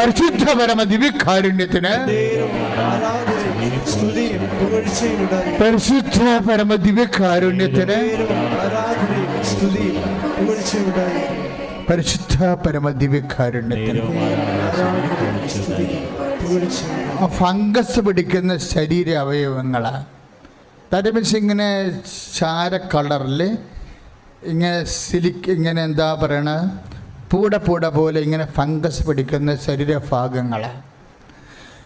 പരിശുദ്ധ പരമ ദിവ്യകാരുണ്യത്തിന് പരിശുദ്ധ പരമ ദിവ്യകാരുണ്യത്തിന് പരിശുദ്ധ പരമ ദിവ്യകാരുണ്യത്തിന് ഫംഗസ് പിടിക്കുന്ന ശരീര അവയവങ്ങൾ. ദാറ്റ് മീൻസ് ഇങ്ങനെ ചാര കളറിൽ ഇങ്ങനെ സിലിക്ക് ഇങ്ങനെ എന്താ പറയണ പൂട പൂട പോലെ ഇങ്ങനെ ഫംഗസ് പിടിക്കുന്ന ശരീരഭാഗങ്ങൾ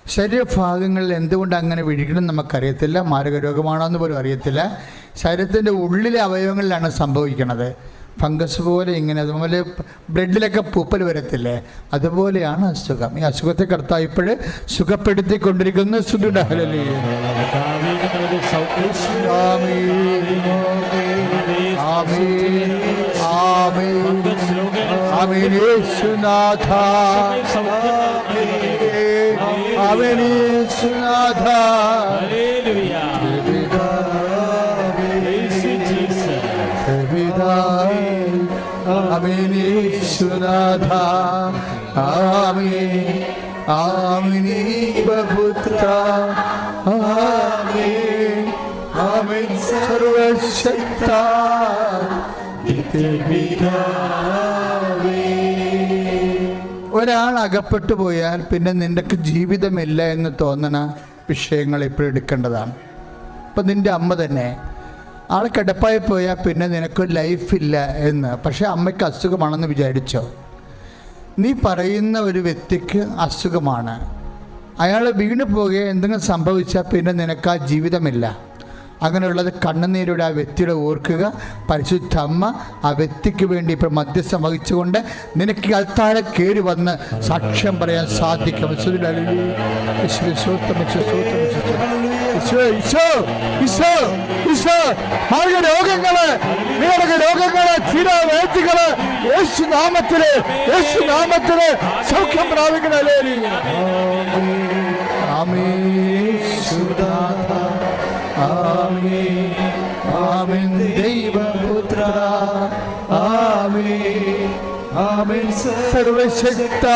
ശരീരഭാഗങ്ങളിൽ എന്തുകൊണ്ട് അങ്ങനെ പിടിക്കണം നമുക്കറിയത്തില്ല. മാരകരോഗമാണോ എന്ന് പോലും അറിയത്തില്ല. ശരീരത്തിന്റെ ഉള്ളിലെ അവയവങ്ങളിലാണ് സംഭവിക്കുന്നത് ഫംഗസ് പോലെ ഇങ്ങനെ അതുപോലെ ബ്ലഡിലൊക്കെ പൂപ്പൽ വരത്തില്ലേ? അതുപോലെയാണ് അസുഖം. ഈ അസുഖത്തെ കർത്താവ് ഇപ്പോൾ സുഖപ്പെടുത്തിക്കൊണ്ടിരിക്കുന്ന. ആമീൻ. ആമീൻ. ആമീൻ. യേശുനാഥ. അമിനീശുനാഥ യേശുനാഥ. ആമീൻ. ബഹുത്ര ആമീൻ. ആമീൻ. സർവശക്ത. ഒരാൾ അകപ്പെട്ടു പോയാൽ പിന്നെ നിനക്ക് ജീവിതമില്ല എന്ന് തോന്നണ വിഷയങ്ങൾ ഇപ്പോൾ എടുക്കേണ്ടതാണ്. ഇപ്പം നിന്റെ അമ്മ തന്നെ ആൾ കിടപ്പായി പോയാൽ പിന്നെ നിനക്ക് ലൈഫില്ല എന്ന്. പക്ഷേ അമ്മയ്ക്ക് അസുഖമാണെന്ന് വിചാരിച്ചോ? നീ പറയുന്ന ഒരു വ്യക്തിക്ക് അസുഖമാണ്. അയാൾ വീണ് പോകുകയോ എന്തെങ്കിലും സംഭവിച്ചാൽ പിന്നെ നിനക്ക് ആ ജീവിതമില്ല. അങ്ങനെയുള്ളത് കണ്ണുനീരുടെ ആ വ്യക്തിയുടെ ഓർക്കുക. പരിശുദ്ധ അമ്മ ആ വ്യക്തിക്ക് വേണ്ടി ഇപ്പോൾ മധ്യസ്ഥം വഹിച്ചുകൊണ്ട് നിനക്ക് അത്താഴ കയറി വന്ന് സാക്ഷ്യം പറയാൻ സാധിക്കും. യേശുവിന്റെ ഹല്ലേലൂയ. യേശുവേ, സ്തോത്രം, യേശുവേ, സ്തോത്രം, സൗഖ്യം ഈശോ, ഈശോ, പ്രാപിക്കണ ആമീൻ ആമീൻ ദൈവപുത്ര ആമീൻ ആമീൻ സർവശക്ത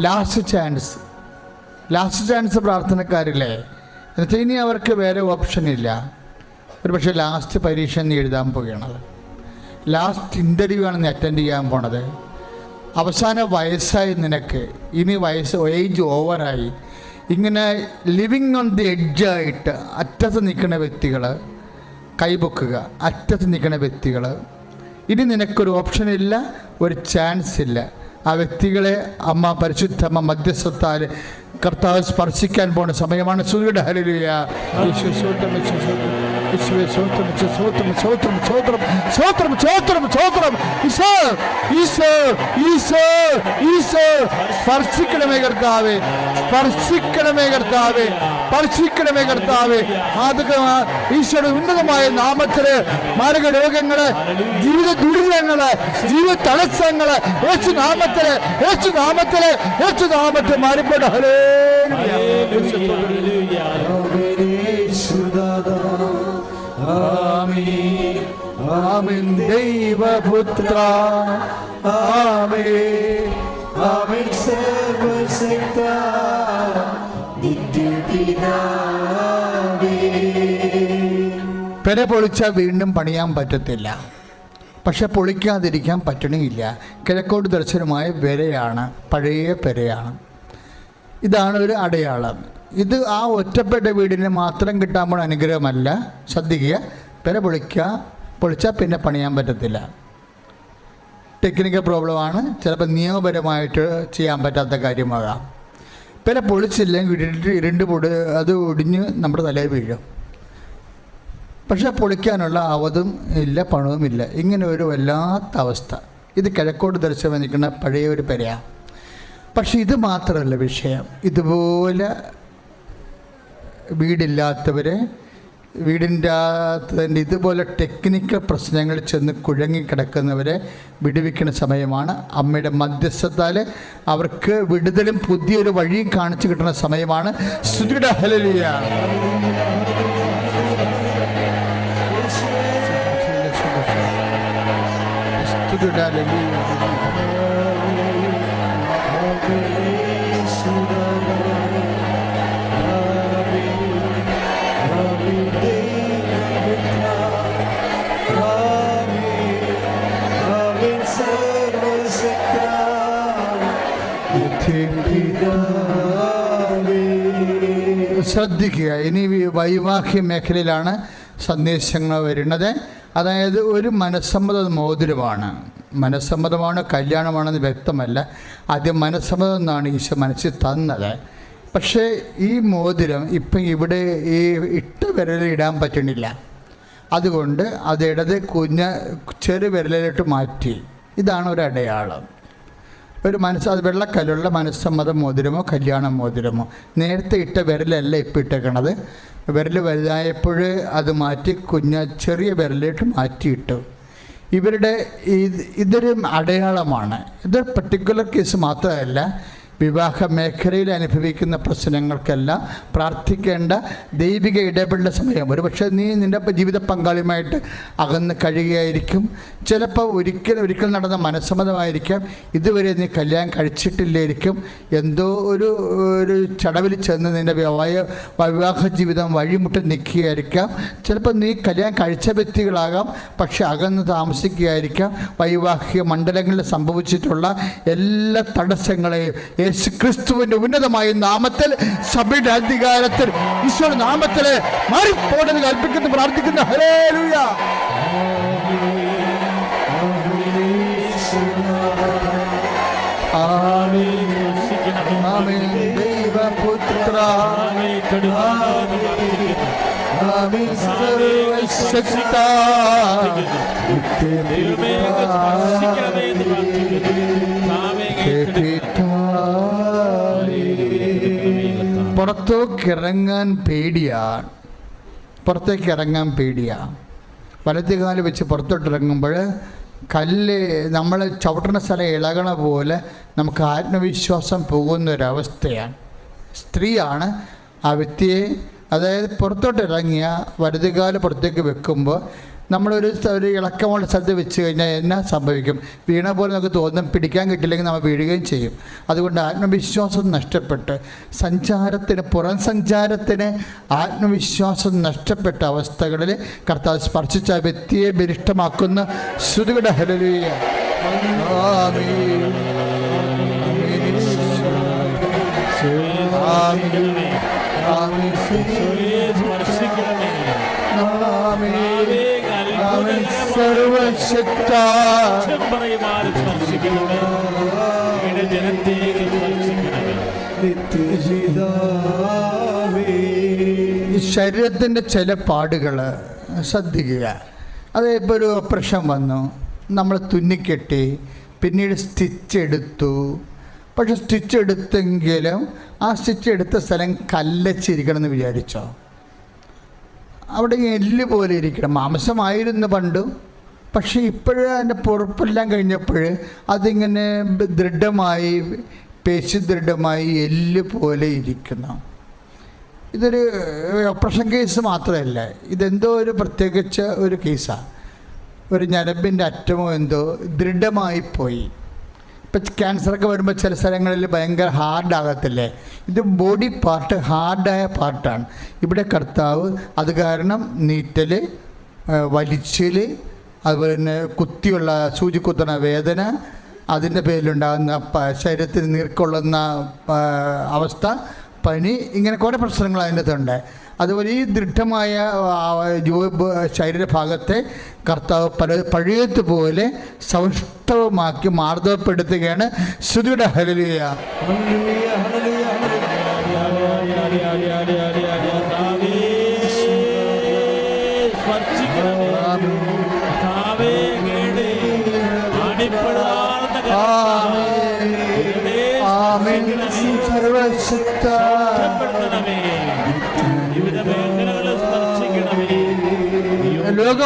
ലാസ്റ്റ് ചാൻസ് ലാസ്റ്റ് ചാൻസ് പ്രാർത്ഥനക്കാരില്ലേ? എന്നുവെച്ചാൽ ഇനി അവർക്ക് വേറെ ഓപ്ഷൻ ഇല്ല. ഒരു പക്ഷേ ലാസ്റ്റ് പരീക്ഷ നീ എഴുതാൻ പോവുകയാണത്. ലാസ്റ്റ് ഇന്റർവ്യൂ ആണ് നീ അറ്റൻഡ് ചെയ്യാൻ പോണത്. അവസാന വയസ്സായി നിനക്ക്. ഇനി വയസ്സ് ഏജ് ഓവറായി ഇങ്ങനെ ലിവിങ് ഓൺ ദി എഡ്ജായിട്ട് അറ്റത്ത് നിൽക്കുന്ന വ്യക്തികൾ കൈപൊക്കുക അറ്റത്ത് നിൽക്കുന്ന വ്യക്തികൾ ഇനി നിനക്കൊരു ഓപ്ഷൻ ഇല്ല ഒരു ചാൻസ് ഇല്ല. ആ വ്യക്തികളെ അമ്മ പരിശുദ്ധമ്മ മധ്യസ്ഥത്താൽ കർത്താവ് സ്പർശിക്കാൻ പോകുന്ന സമയമാണ്. സൂര്യയുടെ ഹലിയ യേശു സ്വോത്രം യേശു സ്വോത്രം യേശുവേ സ്വോത്രം യേശു സ്വോത്രം സ്വോത്രം സ്വോത്രം സ്വോത്രം സ്വോത്രം സ്വോത്രം ഈശോ ഈശോ ഈശോ ഈശോ സ്പർശിക്കണമേ കർത്താവേ സ്പർശിക്കണമേ കർത്താവേ സ്പർശിക്കണമേ കർത്താവേ മാതൃക ഈശോയുടെ ഉന്നതമായ നാമത്തിൽ മാരക രോഗങ്ങൾ ജീവിത ദുരിതങ്ങൾ ജീവിത തടസ്സങ്ങൾ യേശു നാമത്തിൽ യേശു നാമത്തിൽ യേശു നാമത്തിൽ മാറിപ്പോട്ടെ ഹലേ ആമീൻ. ആമീൻ ദൈവപുത്ര. ആമേൻ. ആമീൻ സർവശക്ത. പെര പൊളിച്ചാൽ വീണ്ടും പണിയാൻ പറ്റത്തില്ല. പക്ഷെ പൊളിക്കാതിരിക്കാൻ പറ്റണില്ല. കിഴക്കോട്ട് ദർശനമായ പെരയാണ് പഴയ പെരയാണ്. ഇതാണ് ഒരു അടയാളം. ഇത് ആ ഒറ്റപ്പെട്ട വീടിന് മാത്രം കിട്ടാൻ പോണ അനുഗ്രഹമല്ല. ശ്രദ്ധിക്കുക. പെര പൊളിക്കുക പൊളിച്ചാൽ പിന്നെ പണിയാൻ പറ്റത്തില്ല. ടെക്നിക്കൽ പ്രോബ്ലമാണ് ചിലപ്പോൾ നിയമപരമായിട്ട് ചെയ്യാൻ പറ്റാത്ത കാര്യമാകാം. പിന്നെ പൊളിച്ചില്ലെങ്കിൽ ഇരുണ്ട് ഇരുണ്ട് പൊടി അത് ഒടിഞ്ഞ് നമ്മുടെ തലയിൽ വീഴും. പക്ഷെ പൊളിക്കാനുള്ള അവതും ഇല്ല പണവും ഇല്ല. ഇങ്ങനെ ഒരു വല്ലാത്ത അവസ്ഥ. ഇത് കിഴക്കോട് ദർശനം നിൽക്കുന്ന പഴയ ഒരു പെരയാണ് പക്ഷെ ഇത് മാത്രമല്ല വിഷയം. ഇതുപോലെ വീടില്ലാത്തവരെ വീടിന്റെ അകത്തതിന്റെ ഇതുപോലെ ടെക്നിക്കൽ പ്രശ്നങ്ങൾ ചെന്ന് കുഴങ്ങിക്കിടക്കുന്നവരെ വിടുവിക്കുന്ന സമയമാണ്. അമ്മയുടെ മധ്യസ്ഥത്താൽ അവർക്ക് വിടുതലും പുതിയൊരു വഴിയും കാണിച്ചു കിട്ടുന്ന സമയമാണ്. സ്തുതിയുടെ ഹലലിയ ഹല്ലേലൂയ. ശ്രദ്ധിക്കുക. ഇനി വൈവാഹിക മേഖലയിലാണ് സന്ദേശങ്ങൾ വരുന്നത്. അതായത് ഒരു മനസ്സമ്മത മോതിരമാണ്. മനസ്സമ്മതമാണ് കല്യാണമാണെന്ന് വ്യക്തമല്ല. ആദ്യം മനസ്സമ്മതം എന്നാണ് ഈശോ മനസ്സിൽ തന്നത്. പക്ഷേ ഈ മോതിരം ഇപ്പം ഇവിടെ ഈ ഇട്ട് വിരലിടാൻ പറ്റണില്ല. അതുകൊണ്ട് അത് ഇടത് കുഞ്ഞ് ചെറു വിരലിലോട്ട് മാറ്റി. ഇതാണ് ഒരു അടയാളം ഒരു മനസ്സ് അത് വെള്ളക്കല്ലുള്ള മനസ്സമ്മത മോതിരമോ കല്യാണ മോതിരമോ? നേരത്തെ ഇട്ട വിരലല്ല ഇപ്പം ഇട്ടേക്കണത്. വിരൽ വലുതായപ്പോൾ അത് മാറ്റി കുഞ്ഞ ചെറിയ വിരലിട്ട് മാറ്റിയിട്ടു. ഇവരുടെ ഇത് ഇതൊരു അടയാളമാണ്. ഇത് പർട്ടിക്കുലർ കേസ് മാത്രമല്ല വിവാഹ മേഖലയിൽ അനുഭവിക്കുന്ന പ്രശ്നങ്ങൾക്കെല്ലാം പ്രാർത്ഥിക്കേണ്ട ദൈവിക ഇടപെടൽ സമയം. ഒരു പക്ഷേ നീ നിന്റെ ജീവിത പങ്കാളിയുമായിട്ട് അകന്ന് കഴിയുകയായിരിക്കും. ചിലപ്പോൾ ഒരിക്കൽ ഒരിക്കൽ നടന്ന മനസ്സമ്മതമായിരിക്കാം. ഇതുവരെ നീ കല്യാണം കഴിച്ചിട്ടില്ലായിരിക്കും. എന്തോ ഒരു ഒരു ചടവിൽ ചെന്ന് നിന്റെ വിവാഹ വിവാഹ ജീവിതം വഴിമുട്ടി നിൽക്കുകയായിരിക്കാം. ചിലപ്പോൾ നീ കല്യാണം കഴിച്ച വ്യക്തികളാകാം പക്ഷെ അകന്ന് താമസിക്കുകയായിരിക്കാം. വൈവാഹിക മണ്ഡലങ്ങളിൽ സംഭവിച്ചിട്ടുള്ള എല്ലാ തടസ്സങ്ങളെയും യേശു ക്രിസ്തുവിന്റെ ഉന്നതമായ നാമത്തിൽ സഭയുടെ അധികാരത്തിൽ ഈശോ നാമത്തിൽ മാറിപ്പോടെന്ന് കൽപ്പിക്കുന്നു പ്രാർത്ഥിക്കുന്നു ഹരേ ലൂയ ദൈവപുത്ര പുറത്തേക്ക് ഇറങ്ങാൻ പേടിയാണ് പുറത്തേക്ക് ഇറങ്ങാൻ പേടിയാണ് വലത്തുകാൽ വെച്ച് പുറത്തോട്ട് ഇറങ്ങുമ്പോൾ കല്ല് നമ്മൾ ചവിട്ടുന്ന സ്ഥലം ഇളകണ പോലെ നമുക്ക് ആത്മവിശ്വാസം പോകുന്ന ഒരവസ്ഥയാണ് സ്ത്രീയാണ് ആ വ്യക്തിയെ അതായത് പുറത്തോട്ട് ഇറങ്ങിയ വലതുകാൽ പുറത്തേക്ക് വെക്കുമ്പോൾ നമ്മളൊരു ഒരു ഇളക്കമുള്ള സ്ഥലത്ത് വെച്ച് കഴിഞ്ഞാൽ എന്നാ സംഭവിക്കും? വീണ പോലെ നമുക്ക് തോന്നും പിടിക്കാൻ കിട്ടില്ലെങ്കിൽ നമ്മൾ വീഴുകയും ചെയ്യും. അതുകൊണ്ട് ആത്മവിശ്വാസം നഷ്ടപ്പെട്ട് സഞ്ചാരത്തിന് പുറം സഞ്ചാരത്തിന് ആത്മവിശ്വാസം നഷ്ടപ്പെട്ട അവസ്ഥകളിൽ കർത്താവ് സ്പർശിച്ച ആ വ്യക്തിയെ ബലിഷ്ടമാക്കുന്ന ശ്രുതിയുടെ ഹലലിയ സർവശക്ത. ഈ ശരീരത്തിന്റെ ചില പാടുകൾ ശ്രദ്ധിക്കുക. അതേപോലെ ഇപ്പോൾ ഒരു ഓപ്പറേഷൻ വന്നു. നമ്മൾ തുന്നിക്കെട്ടി പിന്നീട് സ്റ്റിച്ച് എടുത്തു പക്ഷെ സ്റ്റിച്ച് എടുത്തെങ്കിലും ആ സ്റ്റിച്ച് എടുത്ത സ്ഥലം കല്ലച്ചിരിക്കണം എന്ന് വിചാരിച്ചോ? അവിടെ എല്ല് പോലെ ഇരിക്കണം. മാംസമായിരുന്നു പണ്ട്. പക്ഷേ ഇപ്പോഴും അതിന്റെ പുറപ്പെല്ലാം കഴിഞ്ഞപ്പോൾ അതിങ്ങനെ ദൃഢമായി പേശി ദൃഢമായി എല്ല് പോലെ ഇരിക്കുന്നു. ഇതൊരു ഓപ്പറേഷൻ കേസ് മാത്രമല്ല. ഇതെന്തോ ഒരു പ്രത്യേകിച്ച് ഒരു കേസാണ് ഒരു ഞരമ്പിന്റെ അറ്റമോ എന്തോ ദൃഢമായി പോയി. ഇപ്പം ക്യാൻസറൊക്കെ വരുമ്പോൾ ചില സ്ഥലങ്ങളിൽ ഭയങ്കര ഹാർഡാകത്തില്ലേ ഇത് ബോഡി പാർട്ട് ഹാർഡായ പാർട്ടാണ് ഇവിടെ കർത്താവ് അത് കാരണം നീറ്റൽ വലിച്ചൽ അതുപോലെ തന്നെ കുത്തിയുള്ള സൂചി കുത്തുന്ന വേദന അതിന്റെ പേരിലുണ്ടാകുന്ന ശരീരത്തിന് നീർക്കൊള്ളുന്ന അവസ്ഥ പനി ഇങ്ങനെ കുറേ പ്രശ്നങ്ങൾ അതിന്റെ അകത്തുണ്ട് അതുപോലെ ഈ ദൃഢമായ ശരീരഭാഗത്തെ കർത്താവ് പല പഴയതുപോലെ സൗഷ്ടവമാക്കി മാർദ്ദവപ്പെടുത്തുകയാണ്. ശ്രുതിയുടെ ഹലലിയ ആമേൻ. സർവശക്ത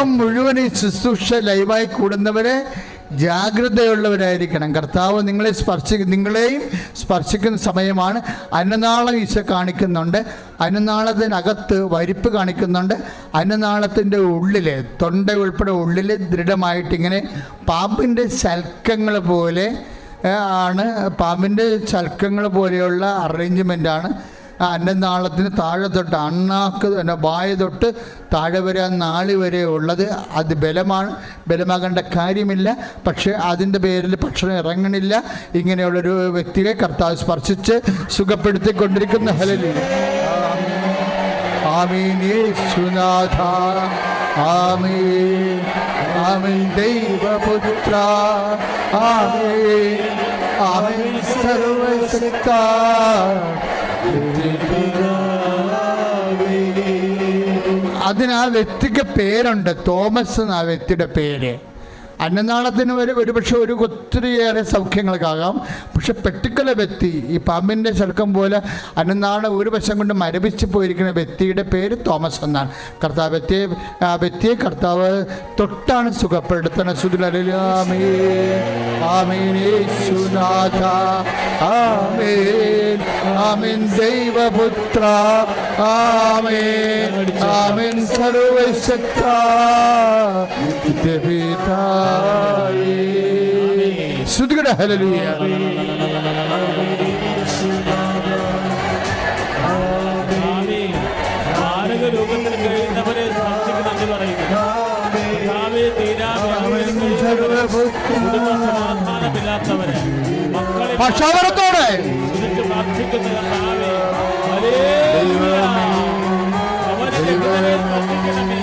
ലോകം മുഴുവൻ ഈ ശുശ്രൂഷ ലൈവായി കൂടുന്നവരെ ജാഗ്രതയുള്ളവരായിരിക്കണം. കർത്താവ് നിങ്ങളെ സ്പർശി നിങ്ങളെയും സ്പർശിക്കുന്ന സമയമാണ്. അന്നനാളം ഈശോ കാണിക്കുന്നുണ്ട്. അന്നനാളത്തിനകത്ത് വരിപ്പ് കാണിക്കുന്നുണ്ട്. അന്നനാളത്തിന്റെ ഉള്ളിൽ തൊണ്ട ഉൾപ്പെടെ ഉള്ളിൽ ദൃഢമായിട്ടിങ്ങനെ പാമ്പിന്റെ ശൽക്കങ്ങൾ പോലെ ആണ്. പാമ്പിന്റെ ശൽക്കങ്ങൾ പോലെയുള്ള അറേഞ്ച്മെന്റാണ് ആ അന്നനാളത്തിന് താഴെ തൊട്ട് അണ്ണാക്ക് പിന്നെ വായ തൊട്ട് താഴെ വരെ നാളി വരെ ഉള്ളത് അത് ബലമാണ് ബലമാകേണ്ട കാര്യമില്ല. പക്ഷേ അതിന്റെ പേരിൽ ഭക്ഷണം ഇറങ്ങണില്ല. ഇങ്ങനെയുള്ളൊരു വ്യക്തിയെ കർത്താവ് സ്പർശിച്ച് സുഖപ്പെടുത്തിക്കൊണ്ടിരിക്കുന്ന. ഹലലി ആമീൻ. യേശുനാഥ. ആമീൻ. ആമീൻ. ദൈവപുത്ര. ആമീൻ. ആമീൻ. അതിന് വ്യക്തിക്ക് പേരുണ്ട്. തോമസ് എന്ന വ്യക്തിയുടെ പേര്. അന്നനാളത്തിന് ഒരു ഒരുപക്ഷെ ഒരു ഒത്തിരിയേറെ സൗഖ്യങ്ങൾക്കാകാം. പക്ഷെ പെട്ടിക്കല വ്യക്തി ഈ പാമ്പിന്റെ ശൽക്കം പോലെ അന്നനാളം ഒരു വശം കൊണ്ട് മരവിച്ച് പോയിരിക്കുന്ന വ്യക്തിയുടെ പേര് തോമസ് എന്നാണ്. കർത്താവ് വ്യക്തിയെ വ്യക്തിയെ കർത്താവ് തൊട്ടാണ് സുഖപ്പെടുത്തണം. സുഖലലാമേ ആമേൻ. യേശുനാഥ. ആമേൻ. ആമേൻ ആമേൻ. ആമേൻ സർവശക്ത. ശ്രുതികട. ഹലലുയ രോഗത്തിൽ കഴിയുന്നവരെ സ്പർശിക്കണമെന്ന് പറയുന്നു. പക്ഷാവരത്തോടെ. പ്രാർത്ഥിക്കുന്ന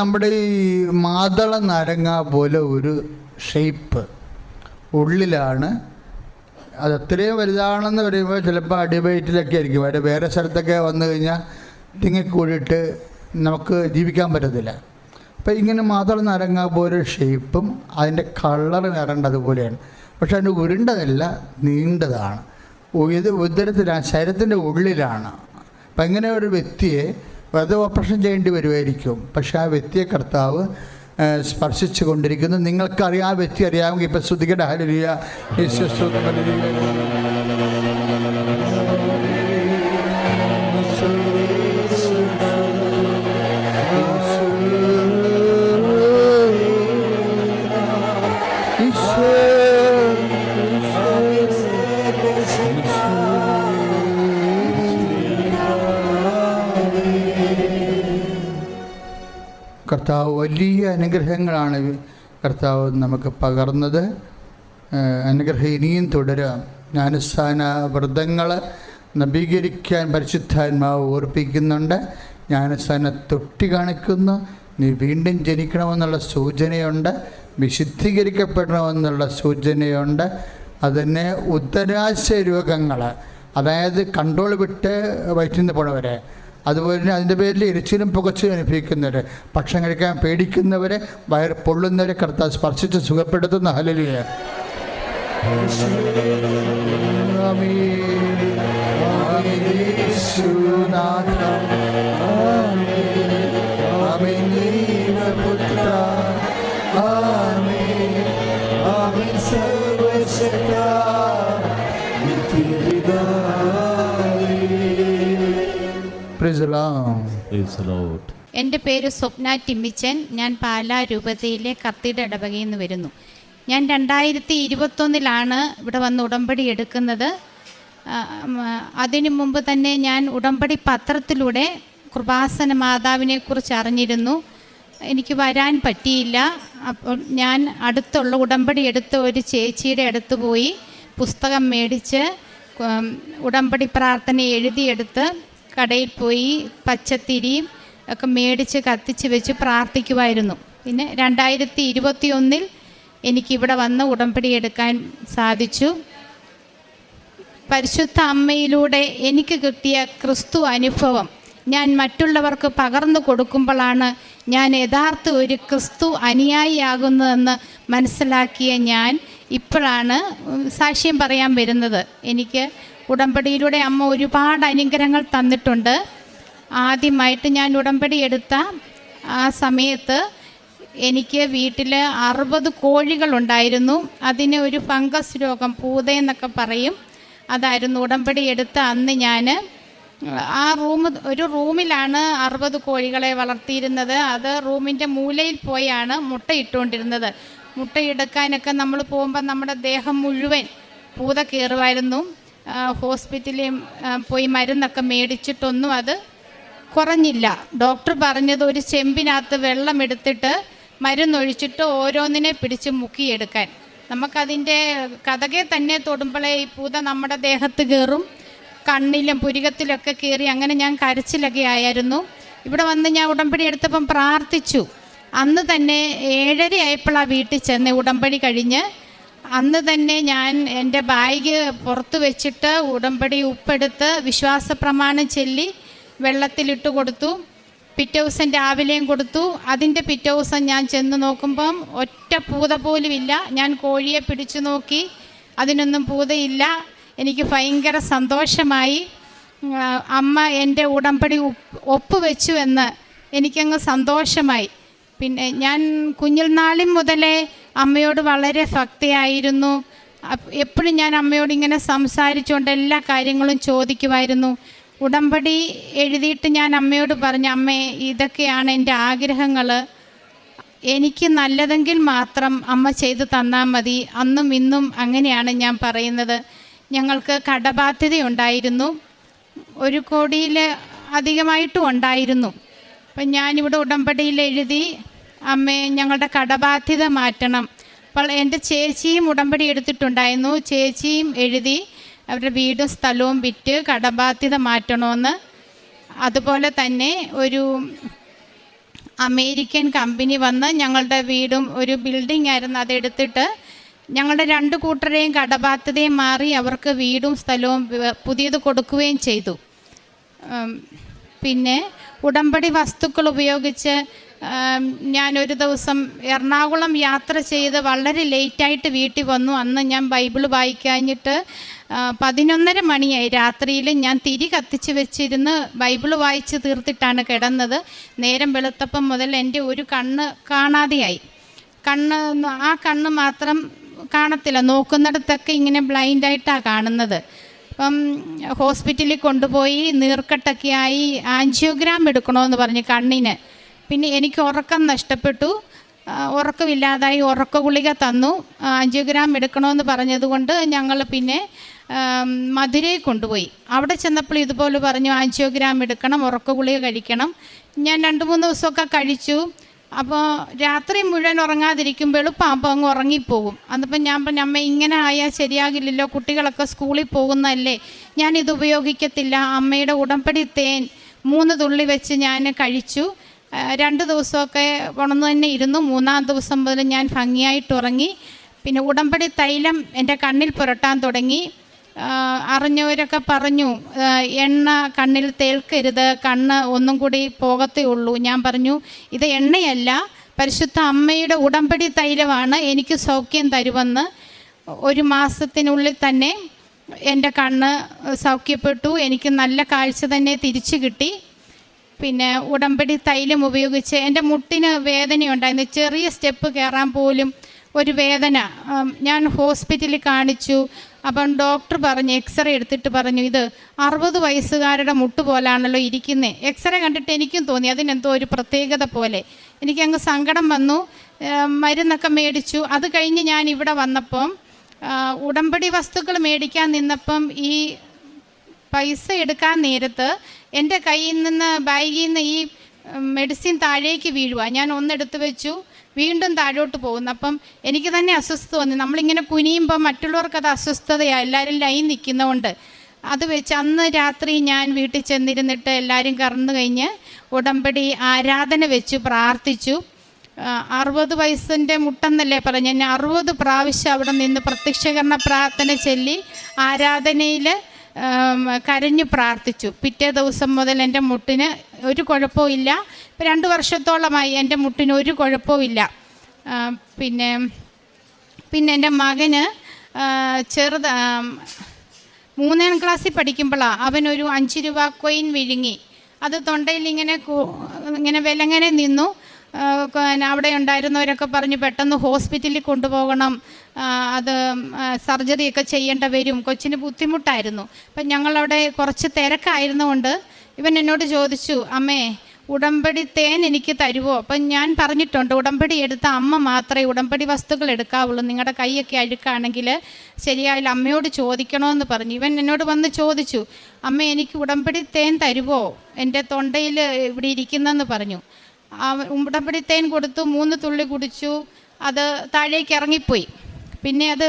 നമ്മുടെ ഈ മാതള നാരങ്ങ പോലെ ഒരു ഷേപ്പ് ഉള്ളിലാണ്. അത് അത്രയും വലുതാണെന്ന് പറയുമ്പോൾ ചിലപ്പോൾ അടിവയറ്റിലൊക്കെ ആയിരിക്കും. അവിടെ വേറെ സ്ഥലത്തൊക്കെ വന്നു കഴിഞ്ഞാൽ തിങ്ങിക്കൂടിയിട്ട് നമുക്ക് ജീവിക്കാൻ പറ്റത്തില്ല. അപ്പോൾ ഇങ്ങനെ മാതള നരങ്ങ പോലെ ഷേപ്പും അതിന്റെ കളർ വരേണ്ടതുപോലെയാണ് പക്ഷെ അതിന്റെ ഉരുണ്ടതല്ല നീണ്ടതാണ്. ഇത് ഉദരത്തിലാണ് ശരീരത്തിന്റെ ഉള്ളിലാണ്. അപ്പം ഇങ്ങനെ ഒരു വ്യക്തിയെ വെറുതെ ഓപ്പറേഷൻ ചെയ്യേണ്ടി വരുമായിരിക്കും. പക്ഷെ ആ വ്യക്തിയെ കർത്താവ് സ്പർശിച്ചു കൊണ്ടിരിക്കുന്നു നിങ്ങൾക്കറിയാം ആ വ്യക്തി അറിയാമെങ്കിൽ ഇപ്പം ശ്രുതികട ഹലിയ കർത്താവ് വലിയ അനുഗ്രഹങ്ങളാണ് കർത്താവ് നമുക്ക് പകർന്നത്. അനുഗ്രഹം ഇനിയും തുടരാം. ജ്ഞാനസ്ഥാന വ്രതങ്ങൾ നവീകരിക്കാൻ പരിശുദ്ധാത്മാവ് ഓർപ്പിക്കുന്നുണ്ട്. ജ്ഞാനസ്ഥാന തൊട്ടി കാണിക്കുന്നു. നീ വീണ്ടും ജനിക്കണമെന്നുള്ള സൂചനയുണ്ട്. വിശുദ്ധീകരിക്കപ്പെടണമെന്നുള്ള സൂചനയുണ്ട്. അതിന് ഉത്തരാശയ രോഗങ്ങൾ അതായത് കൺട്രോൾ വിട്ട് വയറ്റിൽ നിന്ന് പോണവരെ. അതുപോലെ തന്നെ അതിന്റെ പേരിൽ എരിച്ചിലും പുകച്ചിലും അനുഭവിക്കുന്നവർ ഭക്ഷണം കഴിക്കാൻ പേടിക്കുന്നവരെ വയറ് പൊള്ളുന്നവരെ കർത്താവ് സ്പർശിച്ച് സുഖപ്പെടുത്തുന്ന ഹലലിയ Praise the Lord. എന്റെ പേര് സ്വപ്ന ടിമ്മിച്ചൻ. ഞാൻ പാലാ രൂപതയിലെ കത്തിയുടെ ഇടവകയിൽ നിന്ന് വരുന്നു. ഞാൻ രണ്ടായിരത്തി ഇരുപത്തൊന്നിലാണ് ഇവിടെ വന്ന് ഉടമ്പടി എടുക്കുന്നത്. അതിനു മുമ്പ് തന്നെ ഞാൻ ഉടമ്പടി പത്രത്തിലൂടെ കൃപാസന മാതാവിനെ കുറിച്ച് അറിഞ്ഞിരുന്നു. എനിക്ക് വരാൻ പറ്റിയില്ല. അപ്പോൾ ഞാൻ അടുത്തുള്ള ഉടമ്പടി എടുത്ത ഒരു ചേച്ചിയുടെ അടുത്ത് പോയി പുസ്തകം മേടിച്ച് ഉടമ്പടി പ്രാർത്ഥന എഴുതിയെടുത്ത് കടയിൽ പോയി പച്ചത്തിരിയും ഒക്കെ മേടിച്ച് കത്തിച്ച് വെച്ച് പ്രാർത്ഥിക്കുമായിരുന്നു പിന്നെ രണ്ടായിരത്തി ഇരുപത്തി ഒന്നിൽ എനിക്കിവിടെ വന്ന് ഉടമ്പടി എടുക്കാൻ സാധിച്ചു. പരിശുദ്ധ അമ്മയിലൂടെ എനിക്ക് കിട്ടിയ ക്രിസ്തു അനുഭവം ഞാൻ മറ്റുള്ളവർക്ക് പകർന്നു കൊടുക്കുമ്പോഴാണ് ഞാൻ യഥാർത്ഥ ഒരു ക്രിസ്തു അനുയായിയാകുന്നതെന്ന് മനസ്സിലാക്കിയ ഞാൻ ഇപ്പോഴാണ് സാക്ഷ്യം പറയാൻ വരുന്നത്. എനിക്ക് ഉടമ്പടിയിലൂടെ അമ്മ ഒരുപാട് അനുഗ്രഹങ്ങൾ തന്നിട്ടുണ്ട്. ആദ്യമായിട്ട് ഞാൻ ഉടമ്പടി എടുത്ത ആ സമയത്ത് എനിക്ക് വീട്ടിൽ അറുപത് കോഴികളുണ്ടായിരുന്നു. അതിന് ഒരു ഫംഗസ് രോഗം പൂതയെന്നൊക്കെ പറയും. അതായിരുന്നു ഉടമ്പടി എടുത്ത അന്ന് ഞാൻ ആ റൂം ഒരു റൂമിലാണ് അറുപത് കോഴികളെ വളർത്തിയിരുന്നത്. അത് റൂമിന്റെ മൂലയിൽ പോയാണ് മുട്ടയിട്ടുകൊണ്ടിരുന്നത് മുട്ടയെടുക്കാനൊക്കെ നമ്മൾ പോകുമ്പോൾ നമ്മുടെ ദേഹം മുഴുവൻ പൂത കയറുമായിരുന്നു. ഹോസ്പിറ്റലിൽ പോയി മരുന്നൊക്കെ മേടിച്ചിട്ടൊന്നും അത് കുറഞ്ഞില്ല. ഡോക്ടർ പറഞ്ഞത് ഒരു ചെമ്പിനകത്ത് വെള്ളം എടുത്തിട്ട് മരുന്നൊഴിച്ചിട്ട് ഓരോന്നിനെ പിടിച്ച് മുക്കിയെടുക്കാൻ. നമുക്കതിന്റെ കഥകെ തന്നെ തൊടുമ്പോഴേ ഈ പൂത നമ്മുടെ ദേഹത്ത് കയറും. കണ്ണിലും പുരികത്തിലൊക്കെ കയറി അങ്ങനെ ഞാൻ കരച്ചിലൊക്കെ ആയിരുന്നു. ഇവിടെ വന്ന് ഞാൻ ഉടമ്പടി എടുത്തപ്പം പ്രാർത്ഥിച്ചു. അന്ന് തന്നെ ഏഴര ആയപ്പോൾ ആ വീട്ടിൽ ചെന്ന് ഉടമ്പടി കഴിഞ്ഞ് അന്ന് തന്നെ ഞാൻ എന്റെ ബാഗ് പുറത്ത് വെച്ചിട്ട് ഉടമ്പടി ഉപ്പെടുത്ത് വിശ്വാസ പ്രമാണം ചൊല്ലി വെള്ളത്തിലിട്ട് കൊടുത്തു. പിറ്റേ ദിവസം രാവിലെയും കൊടുത്തു. അതിന്റെ പിറ്റേ ദിവസം ഞാൻ ചെന്ന് നോക്കുമ്പം ഒറ്റ പൂത പോലും ഇല്ല. ഞാൻ കോഴിയെ പിടിച്ചു നോക്കി. അതിനൊന്നും പൂതയില്ല. എനിക്ക് ഭയങ്കര സന്തോഷമായി. അമ്മ എന്റെ ഉടമ്പടി ഒപ്പ് വെച്ചു എന്ന് എനിക്കങ്ങ് സന്തോഷമായി. പിന്നെ ഞാൻ കുഞ്ഞിൽ നാളിൽ മുതലേ അമ്മയോട് വളരെ ഭക്തിയായിരുന്നു. എപ്പോഴും ഞാൻ അമ്മയോട് ഇങ്ങനെ സംസാരിച്ചുകൊണ്ട് എല്ലാ കാര്യങ്ങളും ചോദിക്കുമായിരുന്നു. ഉടമ്പടി എഴുതിയിട്ട് ഞാൻ അമ്മയോട് പറഞ്ഞു അമ്മേ ഇതൊക്കെയാണ് എന്റെ ആഗ്രഹങ്ങൾ എനിക്ക് നല്ലതെങ്കിൽ മാത്രം അമ്മ ചെയ്തു തന്നാൽ മതി. അന്നും ഇന്നും അങ്ങനെയാണ് ഞാൻ പറയുന്നത്. ഞങ്ങൾക്ക് കടബാധ്യത ഉണ്ടായിരുന്നു. ഒരു കോടിയിൽ അധികമായിട്ടും ഉണ്ടായിരുന്നു. അപ്പം ഞാനിവിടെ ഉടമ്പടിയിൽ എഴുതി അമ്മേ ഞങ്ങളുടെ കടബാധ്യത മാറ്റണം. അപ്പോൾ എന്റെ ചേച്ചിയും ഉടമ്പടി എടുത്തിട്ടുണ്ടായിരുന്നു. ചേച്ചിയും എഴുതി അവരുടെ വീടും സ്ഥലവും വിറ്റ് കടബാധ്യത മാറ്റണമെന്ന്. അതുപോലെ തന്നെ ഒരു അമേരിക്കൻ കമ്പനി വന്ന് ഞങ്ങളുടെ വീടും ഒരു ബിൽഡിംഗ് ആയിരുന്നു അതെടുത്തിട്ട് ഞങ്ങളുടെ രണ്ട് കൂട്ടരെയും കടബാധ്യതയും മാറി അവർക്ക് വീടും സ്ഥലവും പുതിയത് കൊടുക്കുകയും ചെയ്തു. പിന്നെ ഉടമ്പടി വസ്തുക്കൾ ഉപയോഗിച്ച് ഞാനൊരു ദിവസം എറണാകുളം യാത്ര ചെയ്ത് വളരെ ലേറ്റായിട്ട് വീട്ടിൽ വന്നു. അന്ന് ഞാൻ ബൈബിൾ വായിക്കാഞ്ഞിട്ട് പതിനൊന്നര മണിയായി. രാത്രിയിൽ ഞാൻ തിരി കത്തിച്ച് വെച്ചിരുന്ന് ബൈബിൾ വായിച്ച് തീർത്തിട്ടാണ് കിടന്നത്. നേരം വെളുത്തപ്പം മുതൽ എന്റെ ഒരു കണ്ണ് കാണാതെയായി. കണ്ണ് ആ കണ്ണ് മാത്രം കാണത്തില്ല. നോക്കുന്നിടത്തൊക്കെ ഇങ്ങനെ ബ്ലൈൻഡായിട്ടാണ് കാണുന്നത്. അപ്പം ഹോസ്പിറ്റലിൽ കൊണ്ടുപോയി നീർക്കെട്ടൊക്കെ ആയി ആൻജിയോഗ്രാം എടുക്കണമെന്ന് പറഞ്ഞ് കണ്ണിന്. പിന്നെ എനിക്ക് ഉറക്കം നഷ്ടപ്പെട്ടു. ഉറക്കമില്ലാതായി ഉറക്ക ഗുളിക തന്നു ആൻജിയോഗ്രാം എടുക്കണമെന്ന് പറഞ്ഞതുകൊണ്ട് ഞങ്ങൾ പിന്നെ മധുരയിൽ കൊണ്ടുപോയി. അവിടെ ചെന്നപ്പോൾ ഇതുപോലെ പറഞ്ഞു ആൻജിയോഗ്രാം എടുക്കണം ഉറക്ക ഗുളിക കഴിക്കണം. ഞാൻ രണ്ട് മൂന്ന് ദിവസമൊക്കെ കഴിച്ചു. അപ്പോൾ രാത്രി മുഴുവൻ ഉറങ്ങാതിരിക്കുമ്പോൾ എളുപ്പമാകുമ്പോൾ അങ്ങ് ഉറങ്ങിപ്പോകും. അന്നിപ്പം ഞാൻ പറഞ്ഞു അമ്മ ഇങ്ങനെ ആയാൽ ശരിയാകില്ലല്ലോ കുട്ടികളൊക്കെ സ്കൂളിൽ പോകുന്നതല്ലേ? ഞാനിത് ഉപയോഗിക്കത്തില്ല. അമ്മയുടെ ഉടമ്പടി തേൻ മൂന്ന് തുള്ളി വെച്ച് ഞാൻ കഴിച്ചു. രണ്ട് ദിവസമൊക്കെ ഉണർന്നു തന്നെ ഇരുന്നു. മൂന്നാം ദിവസം മുതൽ ഞാൻ ഭംഗിയായിട്ട് ഉറങ്ങി. പിന്നെ ഉടമ്പടി തൈലം എന്റെ കണ്ണിൽ പുരട്ടാൻ തുടങ്ങി. അറിഞ്ഞവരൊക്കെ പറഞ്ഞു എണ്ണ കണ്ണിൽ തേൽക്കരുത് കണ്ണ് ഒന്നും കൂടി പോകത്തേ ഉള്ളൂ. ഞാൻ പറഞ്ഞു ഇത് എണ്ണയല്ല പരിശുദ്ധ അമ്മയുടെ ഉടമ്പടി തൈലമാണ് എനിക്ക് സൗഖ്യം തരുമെന്ന്. ഒരു മാസത്തിനുള്ളിൽ തന്നെ എന്റെ കണ്ണ് സൗഖ്യപ്പെട്ടു. എനിക്ക് നല്ല കാഴ്ച തന്നെ തിരിച്ചു കിട്ടി. പിന്നെ ഉടമ്പടി തൈലം ഉപയോഗിച്ച് എന്റെ മുട്ടിന് വേദനയുണ്ടായിരുന്നു. ചെറിയ സ്റ്റെപ്പ് കയറാൻ പോലും ഒരു വേദന. ഞാൻ ഹോസ്പിറ്റലിൽ കാണിച്ചു. അപ്പം ഡോക്ടർ പറഞ്ഞു എക്സ്റേ എടുത്തിട്ട് പറഞ്ഞു ഇത് അറുപത് വയസ്സുകാരുടെ മുട്ട് പോലാണല്ലോ ഇരിക്കുന്നത് എക്സ്റേ കണ്ടിട്ട് എനിക്കും തോന്നി അതിനെന്തോ ഒരു പ്രത്യേകത പോലെ. എനിക്കങ്ങ് സങ്കടം വന്നു. മരുന്നൊക്കെ മേടിച്ചു. അത് കഴിഞ്ഞ് ഞാൻ ഇവിടെ വന്നപ്പം ഉടമ്പടി വസ്തുക്കൾ മേടിക്കാൻ നിന്നപ്പം ഈ പൈസ എടുക്കാൻ നേരത്ത് എന്റെ കയ്യിൽ നിന്ന് ബാഗിൽ നിന്ന് ഈ മെഡിസിൻ താഴേക്ക് വീഴുക ഞാൻ ഒന്നെടുത്ത് വെച്ചു. വീണ്ടും താഴോട്ട് പോകുന്നു. അപ്പം എനിക്ക് തന്നെ അസ്വസ്ഥത വന്നു. നമ്മളിങ്ങനെ കുനിയുമ്പോൾ മറ്റുള്ളവർക്ക് അത് അസ്വസ്ഥതയാണ് എല്ലാവരും ലൈൻ നിൽക്കുന്നതുകൊണ്ട് അത് വെച്ച് അന്ന് രാത്രി ഞാൻ വീട്ടിൽ ചെന്നിരുന്നിട്ട് എല്ലാവരും കറന്നു കഴിഞ്ഞ് ഉടമ്പടി ആരാധന വെച്ചു പ്രാർത്ഥിച്ചു. അറുപത് വയസ്സിന്റെ മുട്ടെന്നല്ലേ പറഞ്ഞു ഞാൻ അറുപത് പ്രാവശ്യം അവിടെ നിന്ന് പ്രത്യക്ഷകരണ പ്രാർത്ഥന ചൊല്ലി ആരാധനയിൽ കരഞ്ഞു പ്രാർത്ഥിച്ചു. പിറ്റേ ദിവസം മുതൽ എന്റെ മുട്ടിന് ഒരു കുഴപ്പവും ഇല്ല. ഇപ്പം രണ്ട് വർഷത്തോളമായി എന്റെ മുട്ടിന് ഒരു കുഴപ്പവും ഇല്ല. പിന്നെ പിന്നെ എന്റെ മകന് ചെറുത മൂന്നാം ക്ലാസ്സിൽ പഠിക്കുമ്പോഴാണ് അവനൊരു അഞ്ച് രൂപ കൊയിൻ വിഴുങ്ങി. അത് തൊണ്ടയിൽ ഇങ്ങനെ ഇങ്ങനെ വിലങ്ങനെ നിന്നു. അവിടെ ഉണ്ടായിരുന്നവരൊക്കെ പറഞ്ഞു പെട്ടെന്ന് ഹോസ്പിറ്റലിൽ കൊണ്ടുപോകണം. അത് സർജറിയൊക്കെ ചെയ്യേണ്ട വരും. കൊച്ചിന് ബുദ്ധിമുട്ടായിരുന്നു. അപ്പം ഞങ്ങളവിടെ കുറച്ച് തിരക്കായിരുന്നുകൊണ്ട് ഇവൻ എന്നോട് ചോദിച്ചു അമ്മേ ഉടമ്പടി തേൻ എനിക്ക് തരുമോ അപ്പം ഞാൻ പറഞ്ഞിട്ടുണ്ട് ഉടമ്പടി എടുത്ത അമ്മ മാത്രമേ ഉടമ്പടി വസ്തുക്കൾ എടുക്കാവുള്ളൂ. നിങ്ങളുടെ കൈയൊക്കെ അഴുക്കാണെങ്കിൽ ശരിയായില്ല അമ്മയോട് ചോദിക്കണമെന്ന് പറഞ്ഞു. ഇവൻ എന്നോട് വന്ന് ചോദിച്ചു അമ്മ എനിക്ക് ഉടമ്പടി തേൻ തരുമോ എന്റെ തൊണ്ടയിൽ ഇവിടെ ഇരിക്കുന്നെന്ന് പറഞ്ഞു. ഉടമ്പടി തേൻ കൊടുത്തു മൂന്ന് തുള്ളി കുടിച്ചു അത് താഴേക്ക് ഇറങ്ങിപ്പോയി. പിന്നെ അത്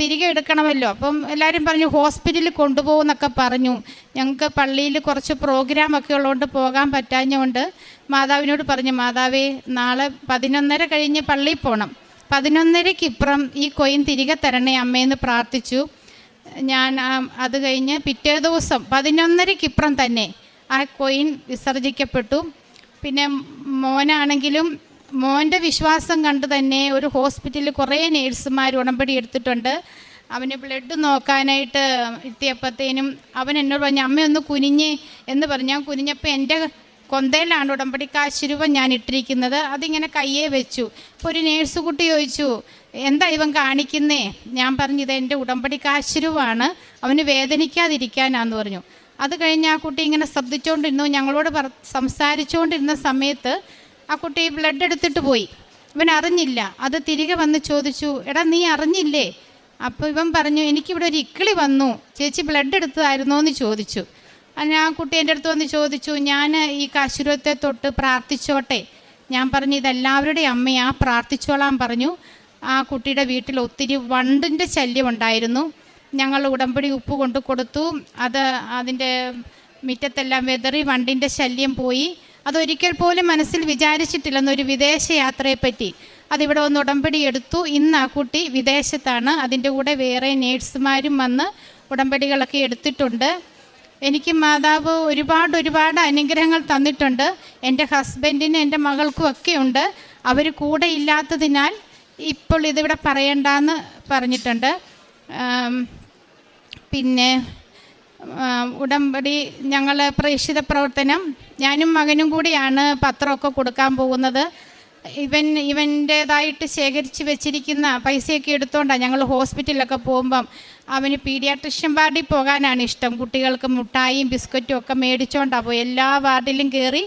തിരികെ എടുക്കണമല്ലോ. അപ്പം എല്ലാവരും പറഞ്ഞു ഹോസ്പിറ്റലിൽ കൊണ്ടുപോകുമെന്നൊക്കെ പറഞ്ഞു. ഞങ്ങൾക്ക് പള്ളിയിൽ കുറച്ച് പ്രോഗ്രാമൊക്കെ ഉള്ളതുകൊണ്ട് പോകാൻ പറ്റാഞ്ഞുകൊണ്ട് മാതാവിനോട് പറഞ്ഞു മാതാവേ നാളെ പതിനൊന്നര കഴിഞ്ഞ് പള്ളിയിൽ പോകണം പതിനൊന്നരക്കിപ്പുറം ഈ കൊയിൻ തിരികെ തരണേ അമ്മയെന്ന് പ്രാർത്ഥിച്ചു. ഞാൻ അത് കഴിഞ്ഞ് പിറ്റേ ദിവസം പതിനൊന്നരക്കിപ്പുറം തന്നെ ആ കൊയിൻ വിസർജിക്കപ്പെട്ടു. പിന്നെ മോനാണെങ്കിലും മോന്റെ വിശ്വാസം കണ്ട് തന്നെ ഒരു ഹോസ്പിറ്റലിൽ കുറേ നേഴ്സുമാർ ഉടമ്പടി എടുത്തിട്ടുണ്ട്. അവന് ബ്ലഡ് നോക്കാനായിട്ട് എത്തിയപ്പോഴത്തേനും അവൻ എന്നോട് പറഞ്ഞു അമ്മ ഒന്ന് കുനിഞ്ഞ് എന്ന് പറഞ്ഞു. ഞാൻ കുനിഞ്ഞപ്പോൾ എന്റെ കൊന്തയിലാണ് ഉടമ്പടി കാശുരൂപം ഞാൻ ഇട്ടിരിക്കുന്നത്. അതിങ്ങനെ കയ്യേ വെച്ചു. അപ്പോൾ ഒരു നേഴ്സ് കുട്ടി ചോദിച്ചു എന്താ ഇവൻ കാണിക്കുന്നേ? ഞാൻ പറഞ്ഞു ഇത് എന്റെ ഉടമ്പടി കാശുരൂപമാണ് അവന് വേദനിക്കാതിരിക്കാനാന്ന് പറഞ്ഞു. അത് കഴിഞ്ഞ് ആ കുട്ടി ഇങ്ങനെ ശ്രദ്ധിച്ചുകൊണ്ടിരുന്നു ഞങ്ങളോട് സംസാരിച്ചുകൊണ്ടിരുന്ന സമയത്ത് ആ കുട്ടി ബ്ലഡ് എടുത്തിട്ട് പോയി. ഇവൻ അറിഞ്ഞില്ല. അത് തിരികെ വന്ന് ചോദിച്ചു എടാ നീ അറിഞ്ഞില്ലേ? അപ്പോൾ ഇവൻ പറഞ്ഞു എനിക്കിവിടെ ഒരു ഇക്കിളി വന്നു. ചേച്ചി ബ്ലഡ് എടുത്തതായിരുന്നോ എന്ന് ചോദിച്ചു. അങ്ങനെ ആ കുട്ടി എന്റെ അടുത്ത് വന്ന് ചോദിച്ചു ഞാൻ ഈ കാശുരത്തെ തൊട്ട് പ്രാർത്ഥിച്ചോട്ടെ? ഞാൻ പറഞ്ഞു ഇതെല്ലാവരുടെയും അമ്മയാ പ്രാർത്ഥിച്ചോളാൻ പറഞ്ഞു. ആ കുട്ടിയുടെ വീട്ടിൽ ഒത്തിരി വണ്ടിന്റെ ശല്യം ഉണ്ടായിരുന്നു ഞങ്ങൾ ഉടമ്പടി ഉപ്പ് കൊണ്ട് കൊടുത്തു. അത് അതിന്റെ മുറ്റത്തെല്ലാം വെതറി വണ്ടിന്റെ ശല്യം പോയി. അതൊരിക്കൽ പോലും മനസ്സിൽ വിചാരിച്ചിട്ടില്ലെന്നൊരു വിദേശ യാത്രയെപ്പറ്റി അതിവിടെ വന്ന് ഉടമ്പടി എടുത്തു. ഇന്ന് ആ കുട്ടി വിദേശത്താണ്. അതിന്റെ കൂടെ വേറെ നേഴ്സുമാരും വന്ന് ഉടമ്പടികളൊക്കെ എടുത്തിട്ടുണ്ട്. എനിക്ക് മാതാവ് ഒരുപാട് ഒരുപാട് അനുഗ്രഹങ്ങൾ തന്നിട്ടുണ്ട്. എന്റെ ഹസ്ബൻഡിനും എന്റെ മകൾക്കും ഒക്കെ ഉണ്ട്. അവർ കൂടെ ഇല്ലാത്തതിനാൽ ഇപ്പോൾ ഇതിവിടെ പറയണ്ടെന്ന് പറഞ്ഞിട്ടുണ്ട്. പിന്നെ ഉടമ്പടി ഞങ്ങൾ പ്രേക്ഷിത പ്രവർത്തനം. ഞാനും മകനും കൂടിയാണ് പത്രമൊക്കെ കൊടുക്കാൻ പോകുന്നത്. ഇവൻ ഇവന്റേതായിട്ട് ശേഖരിച്ച് വെച്ചിരിക്കുന്ന പൈസയൊക്കെ എടുത്തുകൊണ്ടാണ് ഞങ്ങൾ ഹോസ്പിറ്റലിലൊക്കെ പോകുമ്പം അവന് പീഡിയാട്രിഷ്യൻ വാർഡിൽ പോകാനാണ് ഇഷ്ടം. കുട്ടികൾക്ക് മുട്ടായും ബിസ്ക്കറ്റും ഒക്കെ മേടിച്ചുകൊണ്ടാണ് പോയി. എല്ലാ വാർഡിലും കയറി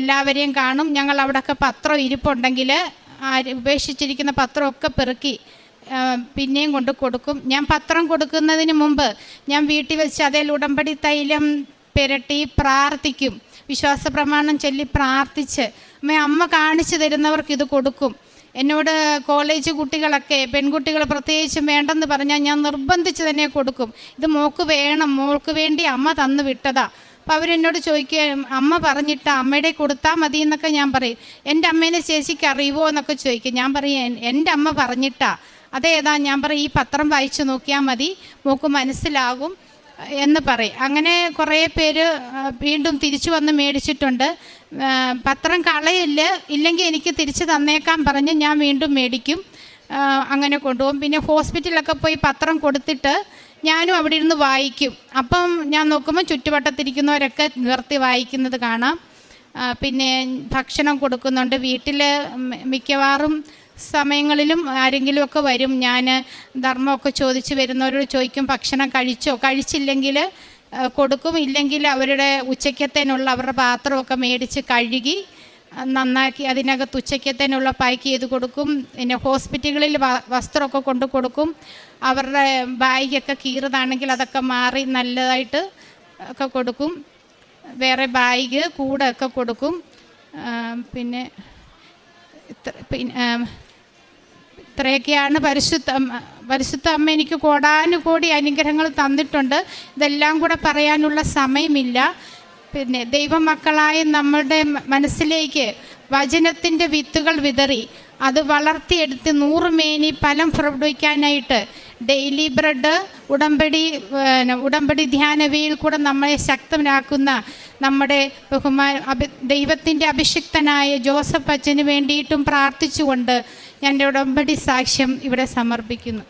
എല്ലാവരെയും കാണും. ഞങ്ങൾ അവിടെയൊക്കെ പത്രം ഇരിപ്പുണ്ടെങ്കിൽ ഉപേക്ഷിച്ചിരിക്കുന്ന പത്രമൊക്കെ പെറുക്കി പിന്നെയും കൊണ്ട് കൊടുക്കും. ഞാൻ പത്രം കൊടുക്കുന്നതിന് മുമ്പ് ഞാൻ വീട്ടിൽ വെച്ച് അതിൽ ഉടമ്പടി തൈലം പുരട്ടി പ്രാർത്ഥിക്കും. വിശ്വാസ പ്രമാണം ചൊല്ലി പ്രാർത്ഥിച്ച് അമ്മ അമ്മ കാണിച്ചു തരുന്നവർക്ക് ഇത് കൊടുക്കും. എന്നോട് കോളേജ് കുട്ടികളൊക്കെ പെൺകുട്ടികൾ പ്രത്യേകിച്ചും വേണ്ടെന്ന് പറഞ്ഞാൽ ഞാൻ നിർബന്ധിച്ച് തന്നെ കൊടുക്കും. ഇത് മോക്ക് വേണം മോൾക്ക് വേണ്ടി അമ്മ തന്നു വിട്ടതാ. അപ്പോൾ അവരെന്നോട് ചോദിക്കുക അമ്മ പറഞ്ഞിട്ട് അമ്മയുടെ കൊടുത്താൽ മതി എന്നൊക്കെ ഞാൻ പറയും. എന്റെ അമ്മേനെ ചേച്ചിക്ക് അറിയുമോ എന്നൊക്കെ ചോദിക്കും. ഞാൻ പറയും എന്റെ അമ്മ പറഞ്ഞിട്ടാ. അതേതാ ഞാൻ പറയും ഈ പത്രം വായിച്ചു നോക്കിയാൽ മതി മോക്ക് മനസ്സിലാകും എന്ന് പറയും. അങ്ങനെ കുറേ പേര് വീണ്ടും തിരിച്ചു വന്ന് മേടിച്ചിട്ടുണ്ട്. പത്രം കളയില്ല ഇല്ലെങ്കിൽ എനിക്ക് തിരിച്ചു തന്നേക്കാൻ പറഞ്ഞ് ഞാൻ വീണ്ടും മേടിക്കും. അങ്ങനെ കൊണ്ടുപോകും. പിന്നെ ഹോസ്പിറ്റലിലൊക്കെ പോയി പത്രം കൊടുത്തിട്ട് ഞാനും അവിടെ ഇരുന്ന് വായിക്കും. അപ്പം ഞാൻ നോക്കുമ്പോൾ ചുറ്റുവട്ടത്തിരിക്കുന്നവരൊക്കെ നിർത്തി വായിക്കുന്നത് കാണാം. പിന്നെ ഭക്ഷണം കൊടുക്കുന്നുണ്ട്. വീട്ടിൽ മിക്കവാറും സമയങ്ങളിലും ആരെങ്കിലുമൊക്കെ വരും. ഞാൻ ധർമ്മമൊക്കെ ചോദിച്ച് വരുന്നവരോട് ചോദിക്കും ഭക്ഷണം കഴിച്ചോ? കഴിച്ചില്ലെങ്കിൽ കൊടുക്കും. ഇല്ലെങ്കിൽ അവരുടെ ഉച്ചയ്ക്കത്തേനുള്ള അവരുടെ പാത്രമൊക്കെ മേടിച്ച് കഴുകി നന്നാക്കി അതിനകത്ത് ഉച്ചയ്ക്കത്തേനുള്ള പാക്ക് ചെയ്ത് കൊടുക്കും. പിന്നെ ഹോസ്പിറ്റലുകളിൽ വസ്ത്രമൊക്കെ കൊണ്ട് കൊടുക്കും. അവരുടെ ബാഗൊക്കെ കീറതാണെങ്കിൽ അതൊക്കെ മാറി നല്ലതായിട്ട് ഒക്കെ കൊടുക്കും. വേറെ ബാഗ് കൂടെ ഒക്കെ കൊടുക്കും പിന്നെ പിന്നെ ഇത്രയൊക്കെയാണ് പരിശുദ്ധ പരിശുദ്ധ അമ്മ എനിക്ക് കോടാനുകോടി അനുഗ്രഹങ്ങൾ തന്നിട്ടുണ്ട്. ഇതെല്ലാം കൂടെ പറയാനുള്ള സമയമില്ല. പിന്നെ ദൈവമക്കളായ നമ്മളുടെ മനസ്സിലേക്ക് വചനത്തിന്റെ വിത്തുകൾ വിതറി. അത് വളർത്തിയെടുത്ത് നൂറ് മേനി ഫലം പുറപ്പെടുവിക്കാനായിട്ട് ഡെയിലി ബ്രെഡ് ഉടമ്പടി ഉടമ്പടി ധ്യാനവയിൽ കൂടെ നമ്മളെ ശക്തനാക്കുന്ന നമ്മുടെ ബഹുമാ അഭി ദൈവത്തിന്റെ അഭിഷിക്തനായ ജോസഫ് അച്ഛന് വേണ്ടിയിട്ടും പ്രാർത്ഥിച്ചുകൊണ്ട് ഞാൻ ഉടമ്പടി സാക്ഷ്യം ഇവിടെ സമർപ്പിക്കുന്നു.